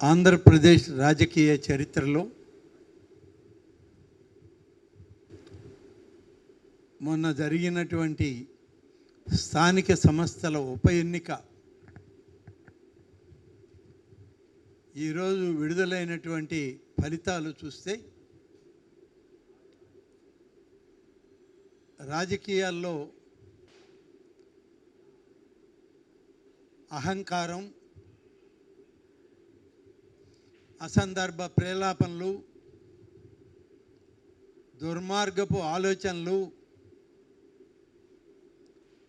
ఆంధ్రప్రదేశ్ రాజకీయ చరిత్రలో మొన్న జరిగినటువంటి స్థానిక సంస్థల ఉప ఎన్నిక ఈరోజు విడుదలైనటువంటి ఫలితాలు చూస్తే రాజకీయాల్లో అహంకారం అసందర్భ ప్రేలాపనలు దుర్మార్గపు ఆలోచనలు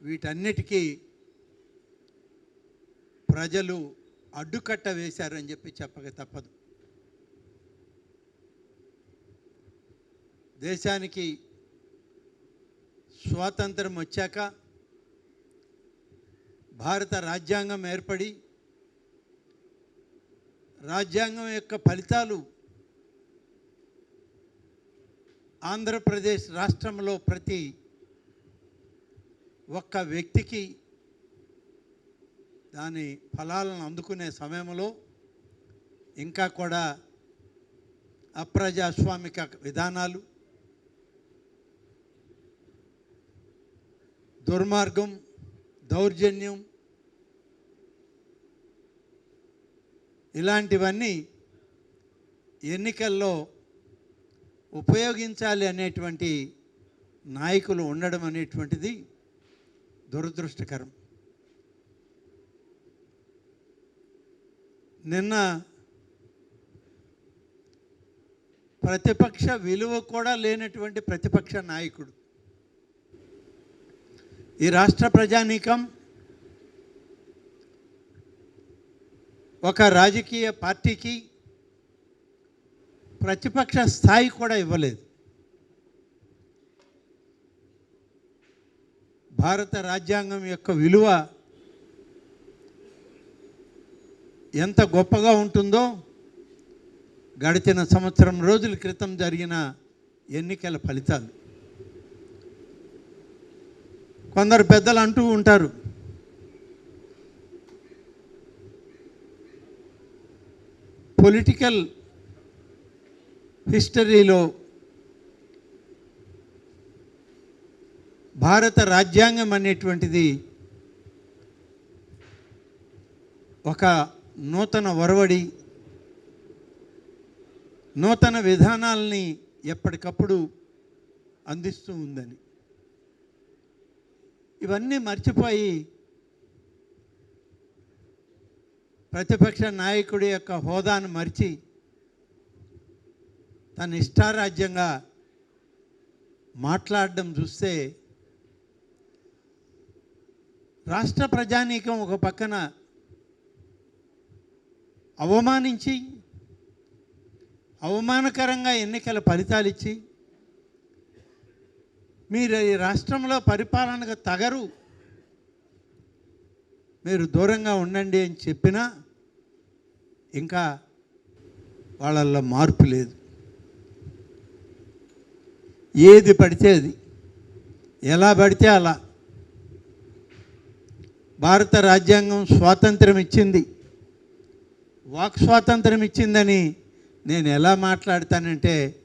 వీటన్నిటికీ ప్రజలు అడ్డుకట్ట వేశారని చెప్పి చెప్పక తప్పదు. దేశానికి స్వాతంత్రం వచ్చాక భారత రాజ్యాంగం ఏర్పడి రాజ్యాంగం యొక్క ఫలితాలు ఆంధ్రప్రదేశ్ రాష్ట్రంలో ప్రతి ఒక్క వ్యక్తికి దాని ఫలాలను అందుకునే సమయంలో ఇంకా కూడా అప్రజాస్వామిక విధానాలు దుర్మార్గం దౌర్జన్యం ఇలాంటివన్నీ ఎన్నికల్లో ఉపయోగించాలి అనేటువంటి నాయకులు ఉండడం అనేటువంటిది దురదృష్టకరం. నిన్న ప్రతిపక్ష విలువ కూడా లేనటువంటి ప్రతిపక్ష నాయకుడు. ఈ రాష్ట్ర ప్రజానీకం ఒక రాజకీయ పార్టీకి ప్రతిపక్ష స్థాయి కూడా ఇవ్వలేదు. భారత రాజ్యాంగం యొక్క విలువ ఎంత గొప్పగా ఉంటుందో గడిచిన సంవత్సరం రోజుల క్రితం జరిగిన ఎన్నికల ఫలితాలు. కొందరు పెద్దలు అంటూ ఉంటారు పొలిటికల్ హిస్టరీలో భారత రాజ్యాంగం అనేటువంటిది ఒక నూతన ఒరవడి నూతన విధానాలని ఎప్పటికప్పుడు అందిస్తూ ఉందని. ఇవన్నీ మర్చిపోయి ప్రతిపక్ష నాయకుడి యొక్క హోదాను మరిచి తన ఇష్టారాజ్యంగా మాట్లాడడం చూస్తే రాష్ట్ర ప్రజానీకం ఒక పక్కన అవమానించి అవమానకరంగా ఎన్నికల ఫలితాలు ఇచ్చి మీరు ఈ రాష్ట్రంలో పరిపాలనకు తగరు. మీరు దూరంగా ఉండండి అని చెప్పినా ఇంకా వాళ్ళల్లో మార్పు లేదు. ఏది పడితే అది. ఎలా పడితే అలా. భారత రాజ్యాంగం స్వాతంత్రం ఇచ్చింది. వాక్ స్వాతంత్రం ఇచ్చిందని నేను ఎలా మాట్లాడతానంటే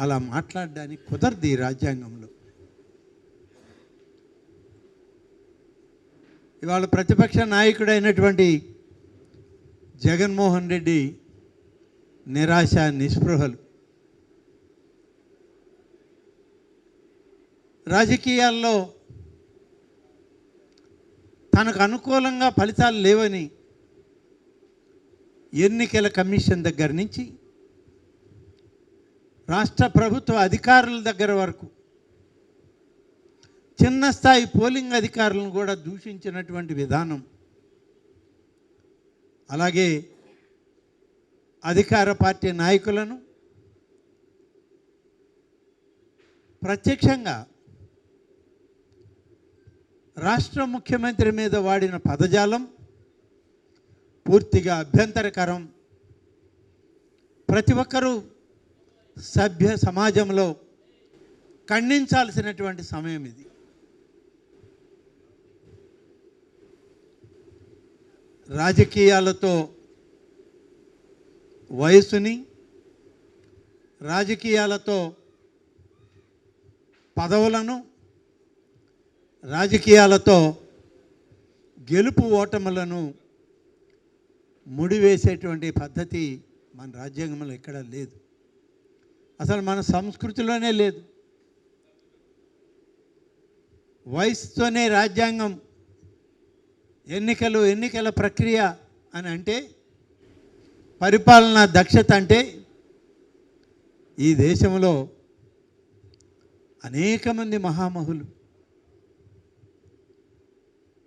అలా మాట్లాడడానికి కుదరదు ఈ రాజ్యాంగంలో. ఇవాళ ప్రతిపక్ష నాయకుడైనటువంటి జగన్మోహన్ రెడ్డి నిరాశ నిస్పృహలు. రాజకీయాల్లో తనకు అనుకూలంగా ఫలితాలు లేవని ఎన్నికల కమిషన్ దగ్గర నుంచి రాష్ట్ర ప్రభుత్వ అధికారుల దగ్గర వరకు చిన్న స్థాయి పోలింగ్ అధికారులను కూడా దూషించినటువంటి విధానం. అలాగే అధికార పార్టీ నాయకులను ప్రత్యక్షంగా రాష్ట్ర ముఖ్యమంత్రి మీద వాడిన పదజాలం పూర్తిగా అభ్యంతరకరం. ప్రతి ఒక్కరూ సభ్య సమాజంలో ఖండించాల్సినటువంటి సమయం ఇది. రాజకీయాలతో వయసుని రాజకీయాలతో పదవులను రాజకీయాలతో గెలుపు ఓటములను ముడివేసేటువంటి పద్ధతి మన రాజ్యాంగంలో ఎక్కడా లేదు. అసలు మన సంస్కృతిలోనే లేదు. వయసుతోనే రాజ్యాంగం ఎన్నికలు ఎన్నికల ప్రక్రియ అని అంటే పరిపాలన దక్షత అంటే ఈ దేశంలో అనేక మంది మహామహులు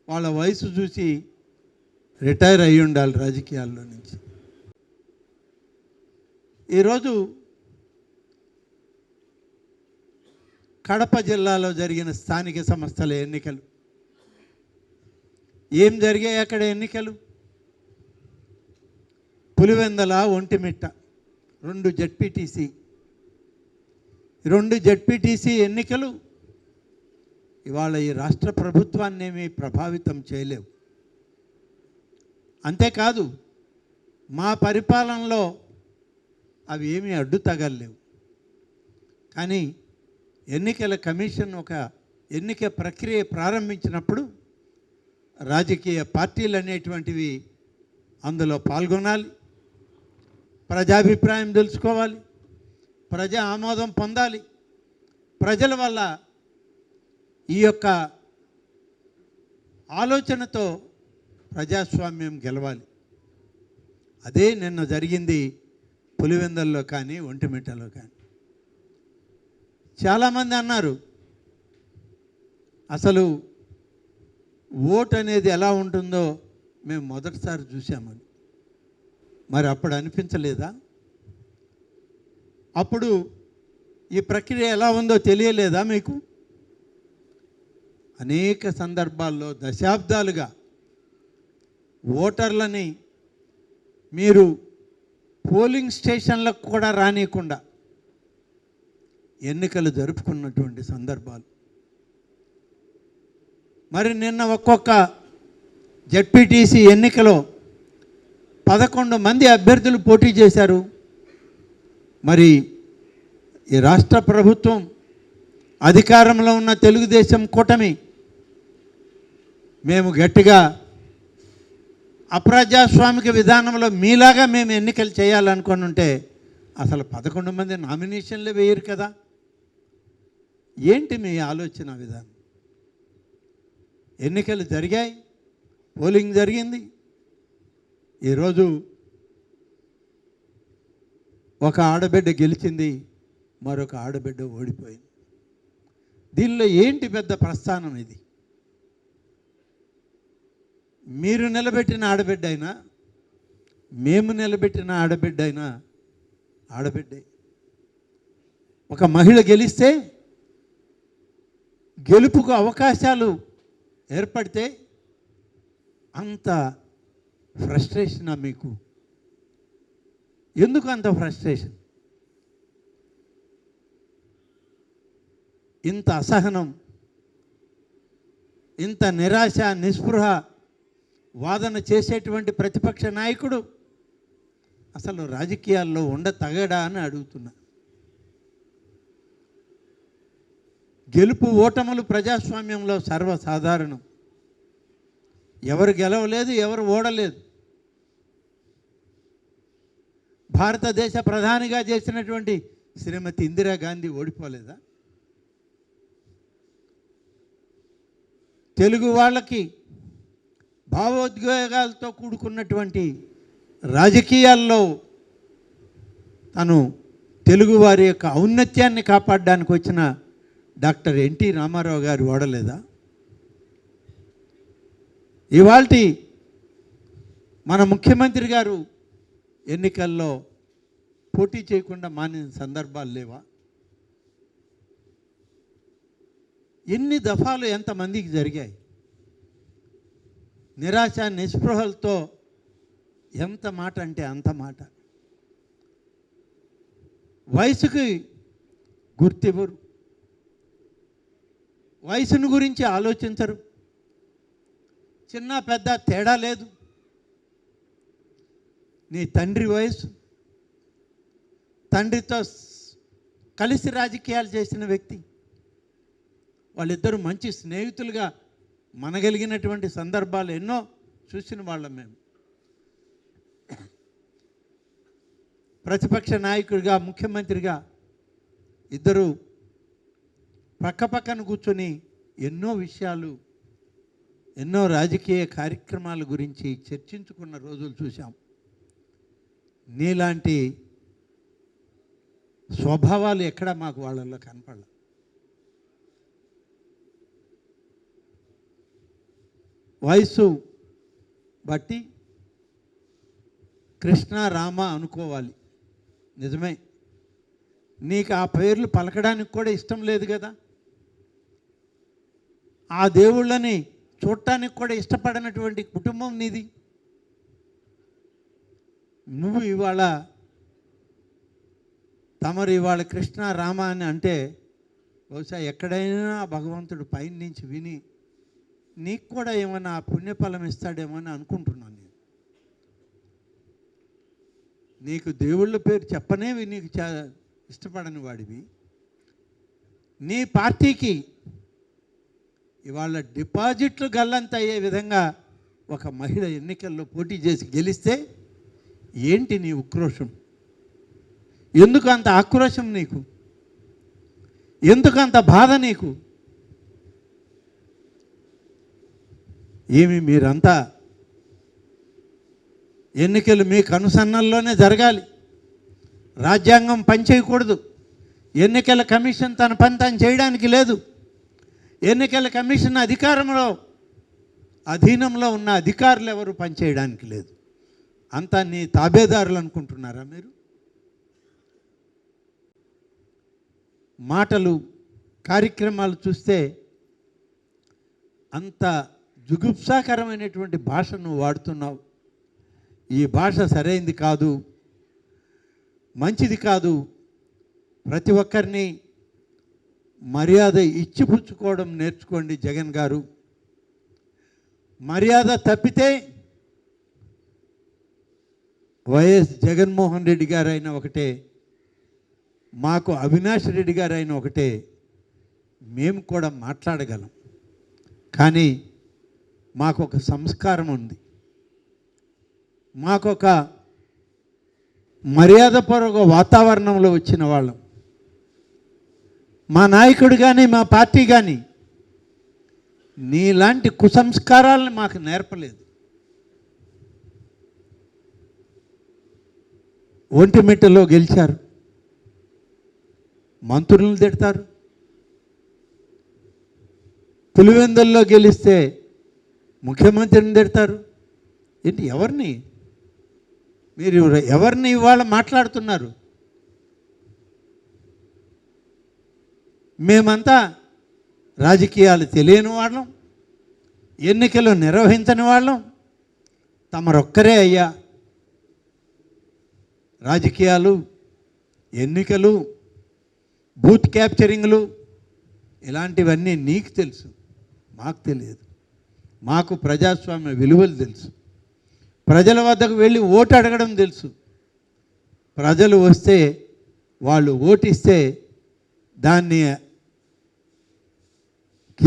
వాళ్ళ వయసు చూసి రిటైర్ అయ్యి ఉండాలి రాజకీయాల్లో నుంచి. ఈరోజు కడప జిల్లాలో జరిగిన స్థానిక సంస్థల ఎన్నికలు ఏం జరిగాయి అక్కడ ఎన్నికలు? పులివెందల ఒంటిమిట్ట రెండు జడ్పీటీసీ. రెండు జడ్పీటీసీ ఎన్నికలు? ఇవాళ ఈ రాష్ట్ర ప్రభుత్వాన్ని ఏమీ ప్రభావితం చేయలేవు. అంతేకాదు మా పరిపాలనలో అవి ఏమీ అడ్డు తగలలేవు. కానీ ఎన్నికల కమిషన్ ఒక ఎన్నిక ప్రక్రియ ప్రారంభించినప్పుడు రాజకీయ పార్టీలు అనేటువంటివి అందులో పాల్గొనాలి. ప్రజాభిప్రాయం తెలుసుకోవాలి. ప్రజా ఆమోదం పొందాలి. ప్రజల వల్ల ఈ యొక్క ఆలోచనతో ప్రజాస్వామ్యం గెలవాలి. అదే నిన్న జరిగింది పులివెందల్లో కానీ ఒంటిమిట్టలో కానీ. చాలామంది అన్నారు అసలు ఓట్ అనేది ఎలా ఉంటుందో మేము మొదటిసారి చూసామని మరి అప్పుడు అనిపించలేదా? అప్పుడు ఈ ప్రక్రియ ఎలా ఉందో తెలియలేదా మీకు? అనేక సందర్భాల్లో దశాబ్దాలుగా ఓటర్లని మీరు పోలింగ్ స్టేషన్లకు కూడా రానియకుండా ఎన్నికలు జరుపుకున్నటువంటి సందర్భాలు. మరి నిన్న ఒక్కొక్క జడ్పీటీసీ ఎన్నికలో పదకొండు మంది అభ్యర్థులు పోటీ చేశారు. మరి ఈ రాష్ట్ర ప్రభుత్వం అధికారంలో ఉన్న తెలుగుదేశం కూటమి మేము గట్టిగా అప్రజాస్వామిక విధానంలో మీలాగా మేము ఎన్నికలు చేయాలనుకుని ఉంటే అసలు పదకొండు మంది నామినేషన్లు వేయరు కదా. ఏంటి మీ ఆలోచన విధానం? ఎన్నికలు జరిగాయి. పోలింగ్ జరిగింది. ఈరోజు ఒక ఆడబిడ్డ గెలిచింది. మరొక ఆడబిడ్డ ఓడిపోయింది. దీనిలో ఏంటి పెద్ద ప్రస్థానం ఇది? మీరు నిలబెట్టిన ఆడబిడ్డ అయినా మేము నిలబెట్టిన ఆడబిడ్డ అయినా ఆడబిడ్డే. ఒక మహిళ గెలిస్తే గెలుపుకు అవకాశాలు ఏర్పడితే అంత ఫ్రస్ట్రేషనా మీకు? ఎందుకు అంత ఫ్రస్ట్రేషన్? ఇంత అసహనం ఇంత నిరాశ నిస్పృహ వాదన చేసేటువంటి ప్రతిపక్ష నాయకుడు అసలు రాజకీయాల్లో ఉండ తగడా అని అడుగుతున్నా. గెలుపు ఓటములు ప్రజాస్వామ్యంలో సర్వసాధారణం. ఎవరు గెలవలేదు ఎవరు ఓడలేదు. భారతదేశ ప్రధానిగా చేసినటువంటి శ్రీమతి ఇందిరాగాంధీ ఓడిపోలేదా? తెలుగు వాళ్ళకి భావోద్వేగాలతో కూడుకున్నటువంటి రాజకీయాల్లో తను తెలుగు వారి యొక్క ఔన్నత్యాన్ని కాపాడడానికి వచ్చిన డాక్టర్ ఎన్టీ రామారావు గారు ఓడలేదా ఇవాళ మన ముఖ్యమంత్రి గారు ఎన్నికల్లో పోటీ చేయకుండా మానిన సందర్భాలు లేవా? ఎన్ని దఫాలు ఎంతమందికి జరిగాయి? నిరాశ నిస్పృహలతో ఎంత మాట అంటే అంత మాట. వయసుకి గుర్తివ్వరు. వయసును గురించి ఆలోచించరు. చిన్న పెద్ద తేడా లేదు. నీ తండ్రి వయసు తండ్రితో కలిసి రాజకీయాలు చేసిన వ్యక్తి వాళ్ళిద్దరూ మంచి స్నేహితులుగా మనగలిగినటువంటి సందర్భాలు ఎన్నో చూసిన వాళ్ళం మేము. ప్రతిపక్ష నాయకుడిగా ముఖ్యమంత్రిగా ఇద్దరు పక్కపక్కన కూర్చొని ఎన్నో విషయాలు ఎన్నో రాజకీయ కార్యక్రమాల గురించి చర్చించుకున్న రోజులు చూసాం నీలాంటి స్వభావాలు ఎక్కడ మాకు వాళ్ళల్లో కనపడలేదు వయసు బట్టి కృష్ణ రామ అనుకోవాలి. నిజమే. నీకు ఆ పేర్లు పలకడానికి కూడా ఇష్టం లేదు కదా? ఆ దేవుళ్ళని చూడటానికి కూడా ఇష్టపడినటువంటి కుటుంబం నీది. నువ్వు ఇవాళ తమరు ఇవాళ కృష్ణ రామ అని అంటే బహుశా ఎక్కడైనా భగవంతుడు పైన నుంచి విని నీకు కూడా ఏమైనా పుణ్యఫలం ఇస్తాడేమో అని అనుకుంటున్నాను నేను. నీకు దేవుళ్ళ పేరు చెప్పనేవి నీకు చా ఇష్టపడని వాడివి. నీ పార్టీకి ఇవాళ డిపాజిట్లు గల్లంత అయ్యే విధంగా ఒక మహిళ ఎన్నికల్లో పోటీ చేసి గెలిస్తే ఏంటి నీ ఉక్రోషం? ఎందుకు అంత ఆక్రోషం నీకు? ఎందుకు అంత బాధ నీకు? ఏమి మీరంతా ఎన్నికలు మీ కనుసన్నల్లోనే జరగాలి. రాజ్యాంగం పనిచేయకూడదు. ఎన్నికల కమిషన్ తన పని తాను చేయడానికి లేదు. ఎన్నికల కమిషన్ అధికారంలో అధీనంలో ఉన్న అధికారులు ఎవరు పనిచేయడానికి లేదు. అంతా నీ తాబేదారులు అనుకుంటున్నారా మీరు? మాటలు కార్యక్రమాలు చూస్తే అంత జుగుప్సాకరమైనటువంటి భాష నువ్వు వాడుతున్నావు. ఈ భాష సరైంది కాదు మంచిది కాదు. ప్రతి ఒక్కరిని మర్యాద ఇచ్చిపుచ్చుకోవడం నేర్చుకోండి జగన్ గారు. మర్యాద తప్పితే వైఎస్ జగన్మోహన్ రెడ్డి గారు అయిన ఒకటే మాకు అవినాష్ రెడ్డి గారు అయిన ఒకటే మేము కూడా మాట్లాడగలం. కానీ మాకు ఒక సంస్కారం ఉంది. మాకొక మర్యాదపూర్వక వాతావరణంలో వచ్చిన వాళ్ళం. మా నాయకుడు కానీ మా పార్టీ కానీ నీలాంటి కుసంస్కారాలను మాకు నేర్పలేదు. ఒంటిమిట్టలో గెలిచారు. మంత్రులను తిడతారు. పులివెందుల్లో గెలిస్తే ముఖ్యమంత్రిని తిడతారు. ఏంటి ఎవరిని? మీరు ఎవరిని ఇవాళ మాట్లాడుతున్నారు? మేమంతా రాజకీయాలు తెలియని వాళ్ళం ఎన్నికలు నిర్వహించని వాళ్ళం. తమరొక్కరే అయ్యా. రాజకీయాలు ఎన్నికలు బూత్ క్యాప్చరింగ్లు ఇలాంటివన్నీ నీకు తెలుసు మాకు తెలియదు. మాకు ప్రజాస్వామ్య విలువలు తెలుసు. ప్రజల వద్దకు వెళ్ళి ఓటు అడగడం తెలుసు. ప్రజలు వస్తే వాళ్ళు ఓటిస్తే దాన్ని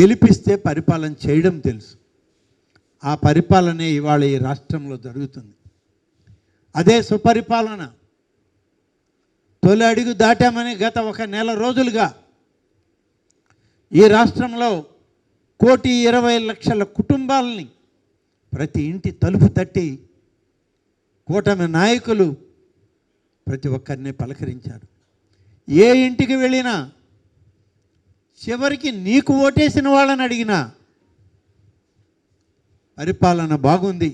గెలిపిస్తే పరిపాలన చేయడం తెలుసు. ఆ పరిపాలనే ఇవాళ ఈ రాష్ట్రంలో జరుగుతుంది. అదే సుపరిపాలన. తొలి అడుగు దాటామని గత ఒక నెల రోజులుగా ఈ రాష్ట్రంలో కోటి ఇరవై లక్షల కుటుంబాలని ప్రతి ఇంటి తలుపు తట్టి కూటమి నాయకులు ప్రతి ఒక్కరిని పలకరించారు. ఏ ఇంటికి వెళ్ళినా చివరికి నీకు ఓటేసిన వాళ్ళని అడిగిన పరిపాలన బాగుంది.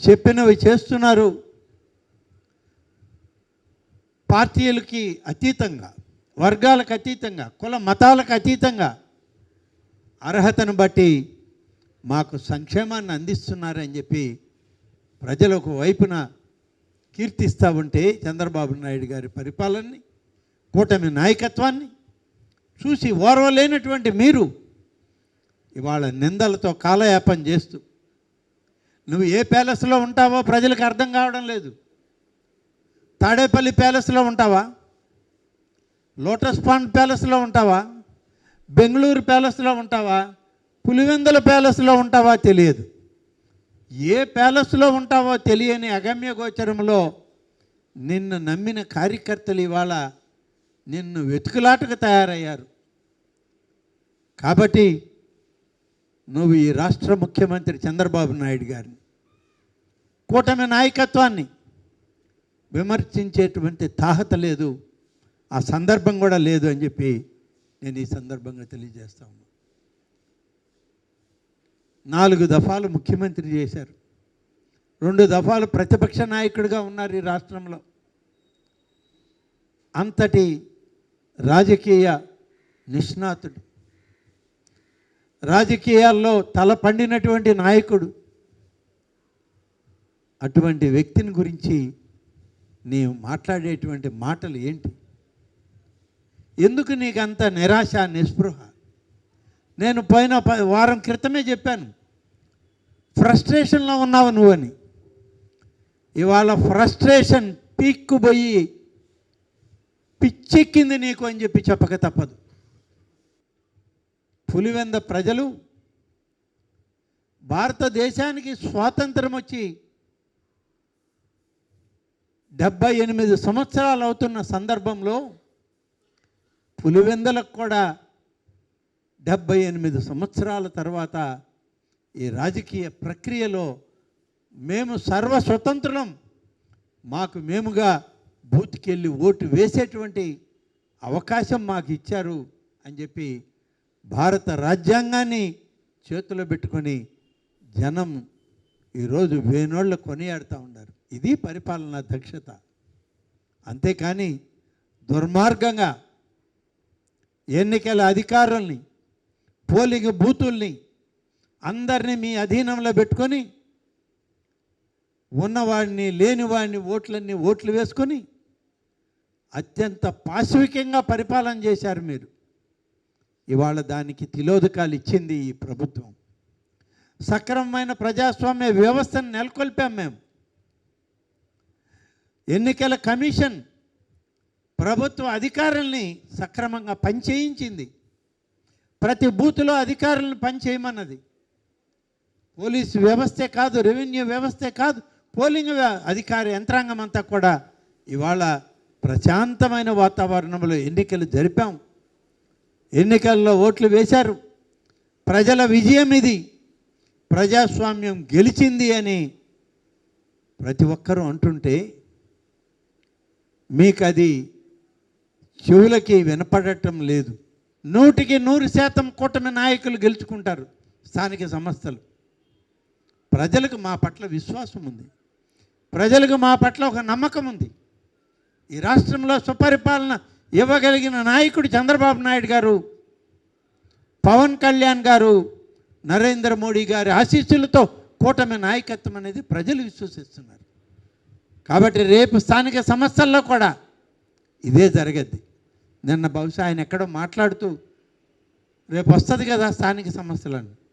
చెప్పినవి చేస్తున్నారు. పార్టీలకి అతీతంగా వర్గాలకు అతీతంగా కుల మతాలకు అతీతంగా అర్హతను బట్టి మాకు సంక్షేమాన్ని అందిస్తున్నారని చెప్పి ప్రజలు ఒక వైపున కీర్తిస్తూ ఉంటే చంద్రబాబు నాయుడు గారి పరిపాలనని కూటమి నాయకత్వాన్ని చూసి ఓర్వలేనటువంటి మీరు ఇవాళ నిందలతో కాలయాపం చేస్తూ నువ్వు ఏ ప్యాలెస్లో ఉంటావో ప్రజలకు అర్థం కావడం లేదు. తాడేపల్లి ప్యాలెస్లో ఉంటావా? లోటస్ పాండ్ ప్యాలెస్లో ఉంటావా? బెంగళూరు ప్యాలెస్లో ఉంటావా? పులివెందుల ప్యాలెస్లో ఉంటావా తెలియదు. ఏ ప్యాలెస్లో ఉంటావో తెలియని అగమ్య గోచరంలో నిన్ను నమ్మిన కార్యకర్తలు ఇవాళ నిన్ను వెతుకులాటకు తయారయ్యారు. కాబట్టి నువ్వు ఈ రాష్ట్ర ముఖ్యమంత్రి చంద్రబాబు నాయుడు గారిని కూటమి నాయకత్వాన్ని విమర్శించేటువంటి తాహత లేదు ఆ సందర్భం కూడా లేదు అని చెప్పి నేను ఈ సందర్భంగా తెలియజేస్తా ఉన్నా. నాలుగు దఫాలు ముఖ్యమంత్రి చేశారు. రెండు దఫాలు ప్రతిపక్ష నాయకుడిగా ఉన్నారు ఈ రాష్ట్రంలో. అంతటి రాజకీయ నిష్ణాతుడు. రాజకీయాల్లో తల పండినటువంటి నాయకుడు. అటువంటి వ్యక్తిని గురించి నీవు మాట్లాడేటువంటి మాటలు ఏంటి? ఎందుకు నీకు అంత నిరాశ నిస్పృహ? నేను పోయిన ప- వారం క్రితమే చెప్పాను. ఫ్రస్ట్రేషన్లో ఉన్నావు నువ్వని. ఇవాళ ఫ్రస్ట్రేషన్ పీక్కుపోయి పిచ్చెక్కింది నీకు అని చెప్పి చెప్పక తప్పదు. పులివెంద ప్రజలు భారతదేశానికి స్వాతంత్రం వచ్చి డెబ్బై ఎనిమిది సంవత్సరాలు అవుతున్న సందర్భంలో పులివెందలకు కూడా డెబ్బై ఎనిమిది సంవత్సరాల తర్వాత ఈ రాజకీయ ప్రక్రియలో మేము సర్వస్వతంత్రం మాకు మేముగా బూత్కెళ్ళి ఓటు వేసేటువంటి అవకాశం మాకు ఇచ్చారు అని చెప్పి భారత రాజ్యాంగాన్ని చేతిలో పెట్టుకొని జనం ఈరోజు వేనోళ్ళు కొనియాడుతూ ఉన్నారు. ఇది పరిపాలనా దక్షత. అంతేకాని దుర్మార్గంగా ఎన్నికల అధికారుల్ని పోలింగ్ బూతుల్ని అందరినీ మీ అధీనంలో పెట్టుకొని ఉన్నవాడిని లేనివాడిని ఓట్లన్నీ ఓట్లు వేసుకొని అత్యంత పాశవికంగా పరిపాలన చేశారు మీరు. ఇవాళ దానికి తిలోదకాలు ఇచ్చింది ఈ ప్రభుత్వం. సక్రమమైన ప్రజాస్వామ్య వ్యవస్థను నెలకొల్పాం మేము. ఎన్నికల కమిషన్ ప్రభుత్వ అధికారుల్ని సక్రమంగా పనిచేయించింది. ప్రతి బూత్లో అధికారులను పనిచేయమన్నది. పోలీసు వ్యవస్థే కాదు రెవెన్యూ వ్యవస్థే కాదు పోలింగ్ అధికార యంత్రాంగం అంతా కూడా ఇవాళ ప్రశాంతమైన వాతావరణంలో ఎన్నికలు జరిపాం. ఎన్నికల్లో ఓట్లు వేశారు. ప్రజల విజయం ఇది. ప్రజాస్వామ్యం గెలిచింది అని ప్రతి ఒక్కరూ అంటుంటే మీకు అది చెవులకి వినపడటం లేదు. నూటికి నూరు శాతం కూటమి నాయకులు గెలుచుకుంటారు స్థానిక సంస్థలు. ప్రజలకు మా పట్ల విశ్వాసం ఉంది. ప్రజలకు మా పట్ల ఒక నమ్మకం ఉంది. ఈ రాష్ట్రంలో సుపరిపాలన ఇవ్వగలిగిన నాయకుడు చంద్రబాబు నాయుడు గారు పవన్ కళ్యాణ్ గారు నరేంద్ర మోడీ గారి ఆశీస్సులతో కూటమి నాయకత్వం అనేది ప్రజలు విశ్వసిస్తున్నారు. కాబట్టి రేపు స్థానిక సమస్యల్లో కూడా ఇదే జరగద్ది. నిన్న బహుశా ఆయన ఎక్కడో మాట్లాడుతూ రేపు వస్తుంది కదా స్థానిక సమస్యలను.